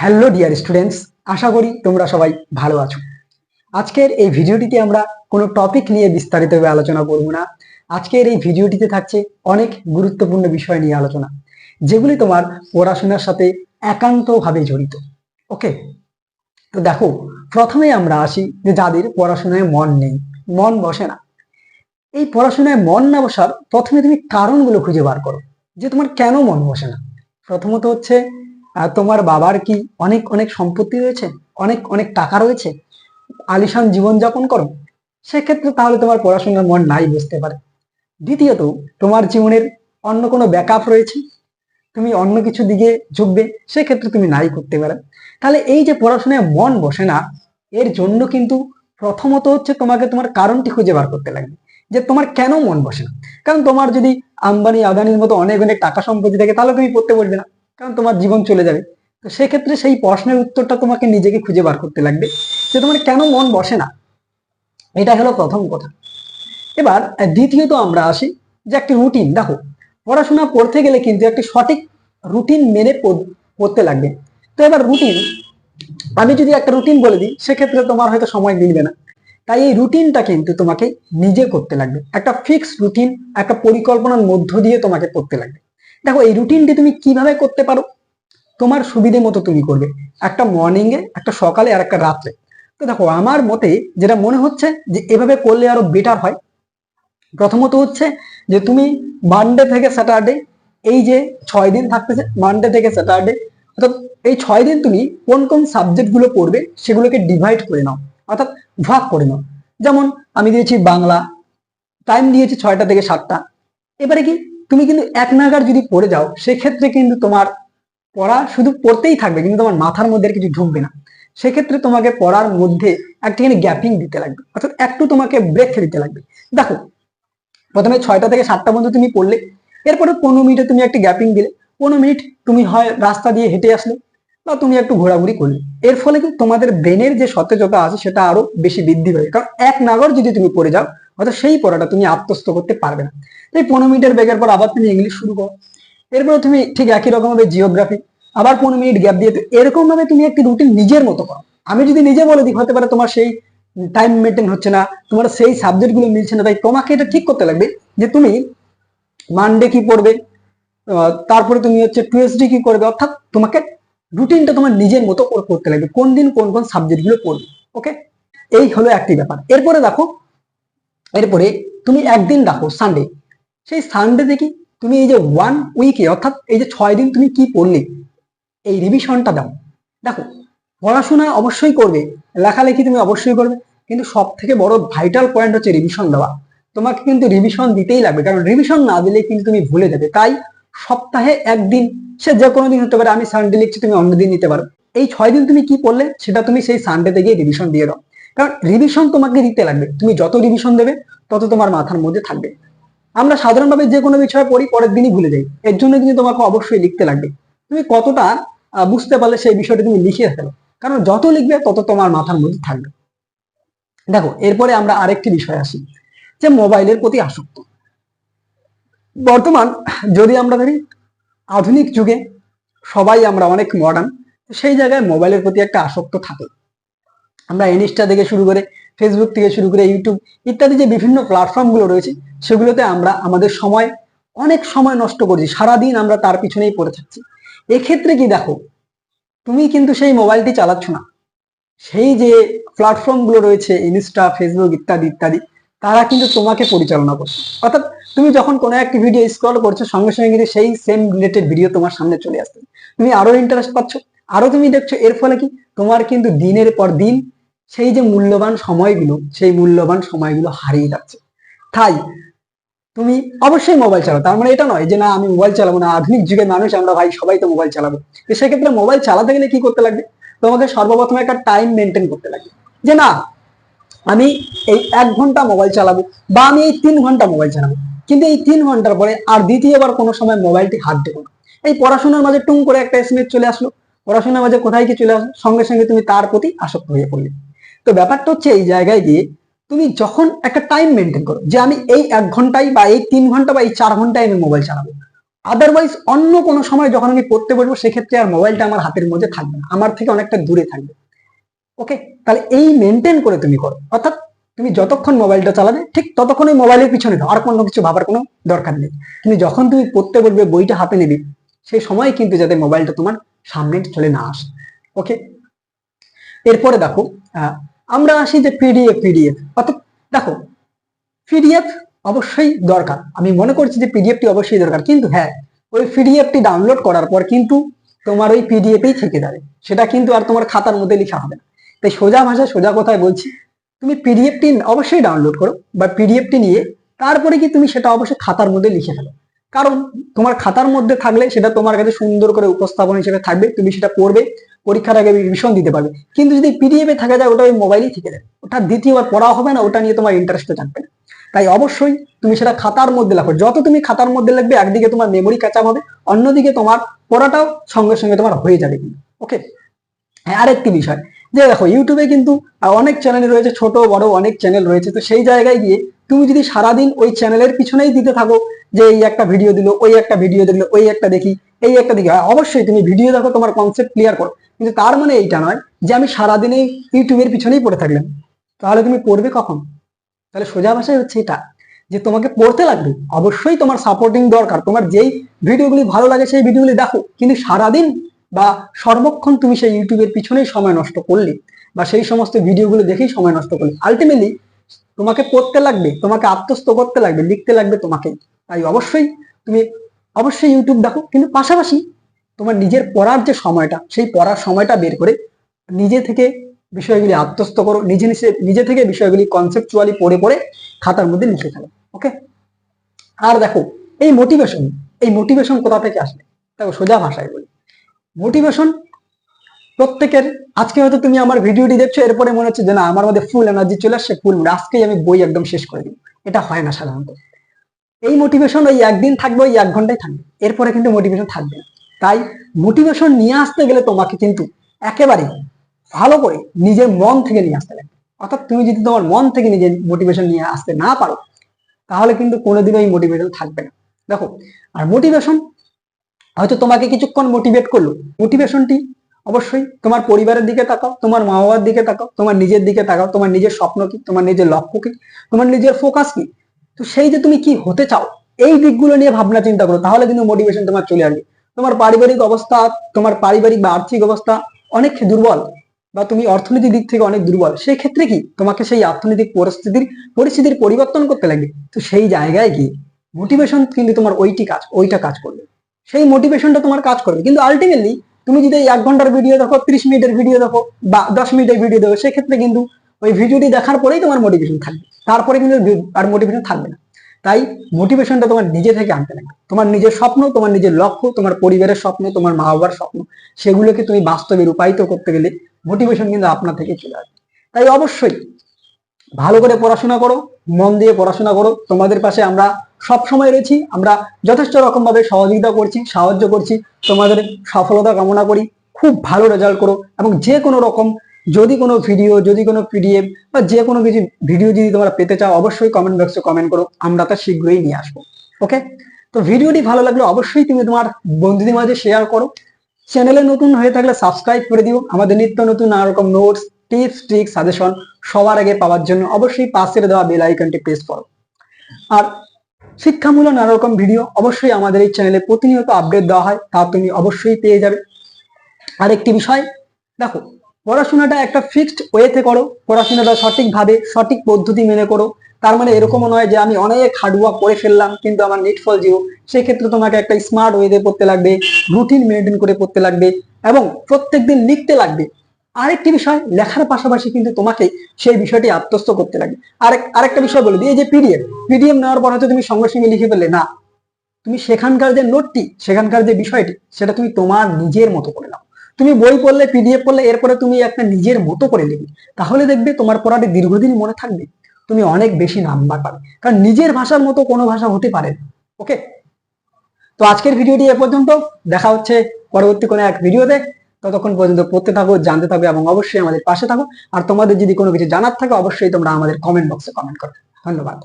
Hello dear students আশা করি তোমরা সবাই ভালো আছো। আজকের এই ভিডিওটিতে আমরা কোনো টপিক নিয়ে বিস্তারিতভাবে আলোচনা করব না। আজকের এই ভিডিওটিতে থাকছে অনেক গুরুত্বপূর্ণ বিষয় নিয়ে আলোচনা, যেগুলি তোমার পড়াশোনার সাথে একান্তভাবে জড়িত। ওকে তো দেখো, প্রথমে আমরা আসি যে যাদের পড়াশোনায় মন নেই, মন বসে না। এই পড়াশোনায় মন না বসার প্রথমে তুমি কারণগুলো খুঁজে বার করো, যে তোমার কেন মন বসে না। প্রথমত হচ্ছে তোমার বাবার কি অনেক অনেক সম্পত্তি রয়েছে? অনেক অনেক টাকা রয়েছে? আলিশান জীবনযাপন করো। সেক্ষেত্রে তাহলে তোমার পড়াশোনার মন নাই বুঝতে পারে। দ্বিতীয়ত, তোমার জীবনের অন্য কোনো ব্যাকআপ রয়েছে? তুমি অন্য কিছু দিকে ঝুঁকবে, সেক্ষেত্রে তুমি নাই করতে পারো। তাহলে এই যে পড়াশোনায় মন বসে না, এর জন্য কিন্তু প্রথমত হচ্ছে তোমাকে তোমার কারণটি খুঁজে বার করতে লাগবে, যে তোমার কেন মন বসে না? কারণ তোমার যদি আম্বানি আদানির মতো অনেক অনেক টাকা সম্পত্তি থাকে, তাহলে তুমি পড়তে বলবে না। কারণ তোমার জীবন চলে যাবে। তো সেক্ষেত্রে সেই প্রশ্নের উত্তরটা তোমাকে নিজেকে খুঁজে বার করতে লাগবে যে তোমার কেন মন বসে না? এটা হলো প্রথম কথা। এবার দ্বিতীয়ত আমরা আসি যে একটি রুটিন দেখো, পড়াশোনা পড়তে গেলে কিন্তু একটি সঠিক রুটিন মেনে পড়তে লাগবে। তো এবার রুটিন আমি যদি একটা রুটিন বলে দিই, সেক্ষেত্রে তোমার হয়তো সময় মিলবে না। তাই এই রুটিনটা কিন্তু তোমাকে নিজে করতে লাগবে। একটা ফিক্সড রুটিন একটা পরিকল্পনার মধ্য দিয়ে তোমাকে করতে লাগবে। দেখো, এই রুটিনটি তুমি কীভাবে করতে পারো? তোমার সুবিধে মতো তুমি করবে। একটা মর্নিং এ, একটা সকালে আর একটা রাত্রে। তো দেখো, আমার মতে যেটা মনে হচ্ছে যে, এভাবে করলে আরও বেটার হয়। প্রথমত হচ্ছে যে, তুমি মানডে থেকে স্যাটারডে এই যে ছয় দিন থাকতেছে মানডে থেকে স্যাটারডে অর্থাৎ এই ছয় দিন তুমি কোন কোন সাবজেক্টগুলো পড়বে, সেগুলোকে ডিভাইড করে নাও। অর্থাৎ ভাগ করে নাও। যেমন, আমি দিয়েছি বাংলা টাইম দিয়েছি ছয়টা থেকে সাতটা। এবারে কি? তুমি কিন্তু এক নাগার যদি পড়ে যাও, সেক্ষেত্রে কিন্তু তোমার পড়া শুধু পড়তেই থাকবে, কিন্তু তোমার মাথার মধ্যে আর কিছু ঢুকবে না। সেক্ষেত্রে তোমাকে পড়ার মধ্যে একটুখানি গ্যাপিং দিতে লাগবে, অর্থাৎ একটু তোমাকে ব্রেক দিতে লাগবে। দেখো, প্রথমে ছয়টা থেকে সাতটা পর্যন্ত তুমি পড়লে, এরপরে পনেরো মিনিটে তুমি একটা গ্যাপিং দিলে, পনেরো মিনিট তুমি হয় রাস্তা দিয়ে হেঁটে আসলে, বা তুমি একটু ঘোরাঘুরি করলে। এর ফলে কি তোমাদের ব্রেনের যে সতেজতা আছে, সেটা আরও বেশি বৃদ্ধি পাবে। কারণ এক নাগর যদি তুমি পড়ে যাও হয়তো সেই পড়াটা তুমি আত্মস্থ করতে পারবে না। এই পনেরো মিনিটের ব্রেকের পর আবার তুমি ইংলিশ শুরু করো। এরপরে তুমি ঠিক একই রকম ভাবে জিওগ্রাফি আবার পনেরো মিনিট গ্যাপ দিয়ে এরকম ভাবে তুমি একটি রুটিন নিজের মতো করো। আমি যদি নিজে বলে দিই, হতে পারে তোমার সেই টাইম মেনটেন হচ্ছে না, তোমার সেই সাবজেক্টগুলো মিলছে না, তাই তোমাকে এটা ঠিক করতে লাগবে যে তুমি মানডে কি পড়বে তারপরে তুমি হচ্ছে টুয়েসডে কি করবে, অর্থাৎ তোমাকে রুটিনটা তোমার নিজের মতো করতে লাগবে, কোন দিন কোন কোন সাবজেক্টগুলো পড়বে ওকে এই হলো একটি ব্যাপার। এরপরে দেখো এরপরে তুমি একদিন রাখো সানডে সেই সানডে দেখি তুমি এই যে ওয়ান উইকে অর্থাৎ এই যে ছয় দিন তুমি কি পড়লে, এই রিভিশনটা দাও। দেখো, পড়াশোনা অবশ্যই করবে, লেখালেখি তুমি অবশ্যই করবে, কিন্তু সব থেকে বড় ভাইটাল পয়েন্ট হচ্ছে রিভিশন দেওয়া। তোমাকে কিন্তু রিভিশন দিতেই লাগবে, কারণ রিভিশন না দিলে কিন্তু তুমি ভুলে যাবে। তাই সপ্তাহে একদিন, সে যে কোনো দিন হতে পারে, আমি সানডে লিখছি, তুমি অন্য দিন নিতে পারো। এই ছয় দিন তুমি কি পড়লে, সেটা তুমি সেই সানডেতে গিয়ে রিভিশন দিয়ে দাও। কারণ রিভিশন তোমাকে দিতে লাগবে। তুমি যত রিভিশন দেবে, তত তোমার মাথার মধ্যে থাকবে। আমরা সাধারণভাবে যে কোনো বিষয় পড়ি, পরের দিনই ভুলে যাই। এর জন্য কিন্তু তোমাকে অবশ্যই লিখতে লাগবে। তুমি কতটা বুঝতে পারলে সেই বিষয়টা তুমি লিখে ফেলো। কারণ যত লিখবে, তত তোমার মাথার মধ্যে থাকবে। দেখো, এরপরে আমরা আরেকটি বিষয় আসি, যে মোবাইলের প্রতি আসক্ত। বর্তমান, যদি আমরা ধরি, আধুনিক যুগে সবাই আমরা অনেক মডার্ন সেই জায়গায় মোবাইলের প্রতি একটা আসক্ত থাকে। আমরা ইনস্টা থেকে শুরু করে ফেসবুক থেকে শুরু করে ইউটিউব ইত্যাদি যে বিভিন্ন প্ল্যাটফর্মগুলো রয়েছে, সেগুলোতে আমরা আমাদের সময়, অনেক সময় নষ্ট করছি। সারাদিন আমরা তার পিছনেই পড়ে থাকছি। এক্ষেত্রে কি দেখো, তুমি কিন্তু সেই মোবাইলটি চালাচ্ছ না। সেই যে প্ল্যাটফর্মগুলো রয়েছে ইনস্টা ফেসবুক ইত্যাদি ইত্যাদি, তারা কিন্তু তোমাকে পরিচালনা করছে। অর্থাৎ তুমি যখন কোনো একটি ভিডিও স্ক্রল করছ, সঙ্গে সঙ্গে কিন্তু সেই সেম রিলেটেড ভিডিও তোমার সামনে চলে আসছে। তুমি আরও ইন্টারেস্ট পাচ্ছ। আরও তুমি দেখছ, এর ফলে কি? তোমার কিন্তু দিনের পর দিন সেই যে মূল্যবান সময়গুলো, সেই মূল্যবান সময়গুলো হারিয়ে যাচ্ছে। তাই তুমি অবশ্যই মোবাইল চালাও। তার মানে এটা নয় যে না, আমি মোবাইল চালাবো না। আধুনিক যুগের মানুষ আমরা ভাই, সবাই তো মোবাইল চালাবো। তো সেক্ষেত্রে মোবাইল চালাতে গেলে কি করতে লাগবে? তোমাকে সর্বপ্রথম একটা টাইম মেনটেন করতে লাগবে। যে না, আমি এই এক ঘণ্টা মোবাইল চালাবো বা আমি এই তিন ঘণ্টা মোবাইল চালাবো। কিন্তু এই তিন ঘণ্টার পরে আর দ্বিতীয়বার কোনো সময় মোবাইলটি হাত দেবো না। এই পড়াশোনার মাঝে টুং করে একটা এসএমএস চলে আসলো। পড়াশোনার মাঝে কোথায় কি চলে আসলো? সঙ্গে সঙ্গে তুমি তার প্রতি আসক্ত হয়ে পড়লে। তো ব্যাপারটা হচ্ছে এই জায়গায় গিয়ে তুমি যখন একটা টাইম মেনটেন করো, যে আমি এই এক ঘন্টায় বা এই তিন ঘণ্টা বা এই চার ঘন্টায় আমি মোবাইল চালাবো। আদারওয়াইজ অন্য কোনো সময় যখন আমি পড়তে বসবো, সেক্ষেত্রে আর মোবাইলটা আমার হাতের মধ্যে থাকবে না, আমার থেকে অনেকটা দূরে থাকবে। ওকে তাহলে এই মেনটেন করে তুমি করো। অর্থাৎ তুমি যতক্ষণ মোবাইলটা চালাবে, ঠিক ততক্ষণ ওই মোবাইলের পিছনে দাও, আর কোনো কিছু ভাবার কোনো দরকার নেই। কিন্তু যখন তুমি পড়তে বলবে বইটা হাতে নেবে সেই সময় কিন্তু যাতে মোবাইলটা তোমার সামনে চলে না আসে। ওকে এরপরে দেখো আমরা আসি যে পিডিএফ পিডিএফ অর্থাৎ দেখো পিডিএফ অবশ্যই দরকার। আমি মনে করছি যে পিডিএফটি অবশ্যই দরকার। কিন্তু হ্যাঁ ওই পিডিএফটি ডাউনলোড করার পর কিন্তু তোমার ওই পিডিএফই থেকে যাবে। সেটা কিন্তু আর তোমার খাতার মধ্যে লেখা হবে না। তাই সোজা ভাষায় সোজা কথায় বলছি, তুমি পিডিএফটি অবশ্যই ডাউনলোড করো বা পিডিএফটি নিয়ে তারপরে কি তুমি সেটা অবশ্যই খাতার মধ্যে লিখে ফেলো। কারণ তোমার খাতার মধ্যে থাকলে সেটা তোমার কাছে সুন্দর করে উপস্থাপন হিসেবে থাকবে, তুমি সেটা পড়বে। পরীক্ষার আগে রিভিশন দিতে পারবে। কিন্তু যদি পিডিএফ এ থাকা যায় ওটা ওই মোবাইলেই থেকে যাবে। ওটা দ্বিতীয়বার পড়া হবে না ওটা নিয়ে তোমার ইন্টারেস্টও থাকবে না। তাই অবশ্যই তুমি সেটা খাতার মধ্যে লেখো। যত তুমি খাতার মধ্যে লিখবে একদিকে তোমার মেমোরি ক্যাচাপ হবে অন্যদিকে তোমার পড়াটাও সঙ্গে সঙ্গে তোমার হয়ে যাবে কিন্তু। ওকে হ্যাঁ আরেকটি বিষয়। যে দেখো ইউটিউবে কিন্তু অনেক চ্যানেল রয়েছে ছোট বড় অনেক চ্যানেল রয়েছে। তো সেই জায়গায় গিয়ে তুমি যদি সারাদিন ওই চ্যানেলের পিছনেই দিতে থাকো যে এই একটা ভিডিও দিল ওই একটা ভিডিও দিল ওই একটা দেখি এই একটা দেখি হ্যাঁ, অবশ্যই তুমি ভিডিও দেখো তোমার কনসেপ্ট ক্লিয়ার করো। কিন্তু তার মানে এইটা নয় যে আমি সারাদিন ইউটিউবের পিছনেই পড়ে থাকলাম। তাহলে তুমি পড়বে কখন? তাহলে সোজা ভাষায় হচ্ছে এটা, যে তোমাকে পড়তে লাগবে। অবশ্যই তোমার সাপোর্টিং দরকার। তোমার যেই ভিডিওগুলি ভালো লাগে সেই ভিডিওগুলি দেখো। কিন্তু সারাদিন বা সর্বক্ষণ তুমি সেই ইউটিউবের পিছনেই সময় নষ্ট করলে বা সেই সমস্ত ভিডিওগুলো দেখেই সময় নষ্ট করলে আলটিমেটলি তোমাকে পড়তে লাগবে, তোমাকে আত্মস্থ করতে লাগবে, লিখতে লাগবে তোমাকে। তাই অবশ্যই তুমি, অবশ্যই ইউটিউব দেখো। কিন্তু পাশাপাশি তোমার নিজের পড়ার যে সময়টা, সেই পড়ার সময়টা বের করে নিজে থেকে বিষয়গুলি আত্মস্থ করো, নিজে নিজে নিজে থেকে বিষয়গুলি কনসেপচুয়ালি পড়ে পড়ে খাতার মধ্যে লিখে ফেলো ওকে আর দেখো, এই মোটিভেশন এই মোটিভেশন কোথা থেকে আসবে? দেখো, সোজা ভাষায় বলি। মোটিভেশন প্রত্যেকের, আজকে হয়তো তুমি আমার ভিডিওটি দেখছ, এরপরে মনে হচ্ছে যে না, আমার মধ্যে ফুল এনার্জি চলে আসছে ফুল আজকেই আমি বই একদম শেষ করে দিই এটা হয় না সাধারণত। এই মোটিভেশন ওই একদিন থাকবে, ওই এক ঘন্টায় থাকবে। এরপরে কিন্তু মোটিভেশন থাকবে না। তাই মোটিভেশন নিয়ে আসতে গেলে তোমাকে কিন্তু একেবারে ভালো করে নিজের মন থেকে নিয়ে আসতে লাগবে। অর্থাৎ তুমি যদি তোমার মন থেকে নিজের মোটিভেশন নিয়ে আসতে না পারো, তাহলে কিন্তু কোনোদিনও এই মোটিভেশন থাকবে না। দেখো, আর মোটিভেশন হয়তো তোমাকে কিছুক্ষণ মোটিভেট করল। মোটিভেশনটি অবশ্যই তোমার পরিবারের দিকে তাকাও, তোমার মা বাবার দিকে তাকাও, তোমার নিজের দিকে তাকাও, তোমার নিজের স্বপ্ন কি, তোমার নিজের লক্ষ্য কি, তোমার নিজের ফোকাস কি। তো সেই যে তুমি কি হতে চাও, এই দিকগুলো নিয়ে ভাবনা চিন্তা করো, তাহলে কিন্তু মোটিভেশন তোমার চলে আসবে। তোমার পারিবারিক অবস্থা, তোমার পারিবারিক বা আর্থিক অবস্থা অনেক দুর্বল বা তুমি অর্থনৈতিক দিক থেকে অনেক দুর্বল। সেই ক্ষেত্রে কি? তোমাকে সেই অর্থনৈতিক পরিস্থিতির পরিস্থিতির পরিবর্তন করতে লাগবে তো সেই জায়গায় গিয়ে মোটিভেশন কিন্তু তোমার ওইটি কাজ, ওইটা কাজ করবে। সেই মোটিভেশনটা তোমার কাজ করবে। কিন্তু আলটিমেটলি তুমি যদি এক ঘণ্টার ভিডিও দেখো, ত্রিশ মিনিটের ভিডিও দেখো বা দশ মিনিটের ভিডিও দেখো, সেক্ষেত্রে কিন্তু ওই ভিডিওটি দেখার পরেই তোমার মোটিভেশন থাকবে। তারপরে কিন্তু আর মোটিভেশন থাকবে না। তাই মোটিভেশনটা তোমার নিজে থেকে আনতে লাগবে তোমার নিজের স্বপ্ন, তোমার নিজের লক্ষ্য, তোমার পরিবারের স্বপ্ন, তোমার মা বাবার স্বপ্ন, সেগুলোকে তুমি বাস্তবে রূপায়িত করতে গেলে মোটিভেশন কিন্তু আপনার থেকে চলে আসবে। তাই অবশ্যই ভালো করে পড়াশোনা করো, মন দিয়ে পড়াশোনা করো। তোমাদের পাশে আমরা সব সময় রয়েছি, আমরা যথেষ্ট রকম ভাবে সহযোগিতা করছি, সাহায্য করছি, তোমাদের সফলতা কামনা করি, খুব ভালো রেজাল্ট করো এবং যে কোনো রকম যদি কোনো ভিডিও যদি কোনো পিডিএফ বা যে কোনো কিছু ভিডিও যদি তোমরা পেতে চাও, অবশ্যই কমেন্ট বক্সে কমেন্ট করো, আমরা তা শীঘ্রই নিয়ে আসব ওকে তো ভিডিওটি ভালো লাগলে অবশ্যই তুমি তোমার বন্ধুদের মাঝে শেয়ার করো। চ্যানেলে নতুন হয়ে থাকলে সাবস্ক্রাইব করে দিও। আমাদের নিত্য নতুন নানা রকম নোটস টিপস ট্রিক সাজেশন সবার আগে পাওয়ার জন্য অবশ্যই পাশের দেওয়া বেল আইকনটি প্রেস করো। আর শিক্ষামূলক নানা রকম ভিডিও অবশ্যই আমাদের এই চ্যানেলে প্রতিনিয়ত আপডেট দেওয়া হয়, তা তুমি অবশ্যই পেয়ে যাবে। আরেকটি বিষয়, দেখো পড়াশোনাটা একটা ফিক্সড ওয়েতে করো, পড়াশোনাটা সঠিকভাবে, সঠিক পদ্ধতি মেনে করো। তার মানে এরকমও নয় যে আমি অনেক হার্ডওয়ার্ক করে ফেললাম, কিন্তু আমার নেট ফল জিরো সেক্ষেত্রে তোমাকে একটা স্মার্ট ওয়েতে পড়তে লাগবে রুটিন মেনটেন করে পড়তে লাগবে, এবং প্রত্যেকদিন লিখতে লাগবে। আরেকটি বিষয়, লেখার পাশাপাশি কিন্তু তোমাকে সেই বিষয়টি আত্মস্থ করতে লাগবে। আরেক, আরেকটা বিষয় বলে দিই, এই যে পিডিএফ পিডিএফ নেওয়ার পর হয়তো তুমি সঙ্গে সঙ্গে লিখে ফেললে, না। তুমি সেখানকার যে নোটটি সেখানকার যে বিষয়টি, সেটা তুমি তোমার নিজের মতো করে নাও। তুমি বই পড়লে পিডিএফ পড়লে, এরপরে তুমি একটা নিজের মতো করে লিখবে তাহলে দেখবে তোমার পড়াটি দীর্ঘদিন মনে থাকবে। তুমি অনেক বেশি নাম্বার পাবে। কারণ নিজের ভাষার মতো কোনো ভাষা হতে পারে ওকে তো আজকের ভিডিওটি এ পর্যন্ত। দেখা হচ্ছে পরবর্তী কোনো এক ভিডিওতে। ততক্ষণ পর্যন্ত পড়তে থাকো, জানতে থাকো এবং অবশ্যই আমাদের পাশে থাকো। আর তোমাদের যদি কোনো কিছু জানার থাকে, অবশ্যই তোমরা আমাদের কমেন্ট বক্সে কমেন্ট করো ধন্যবাদ।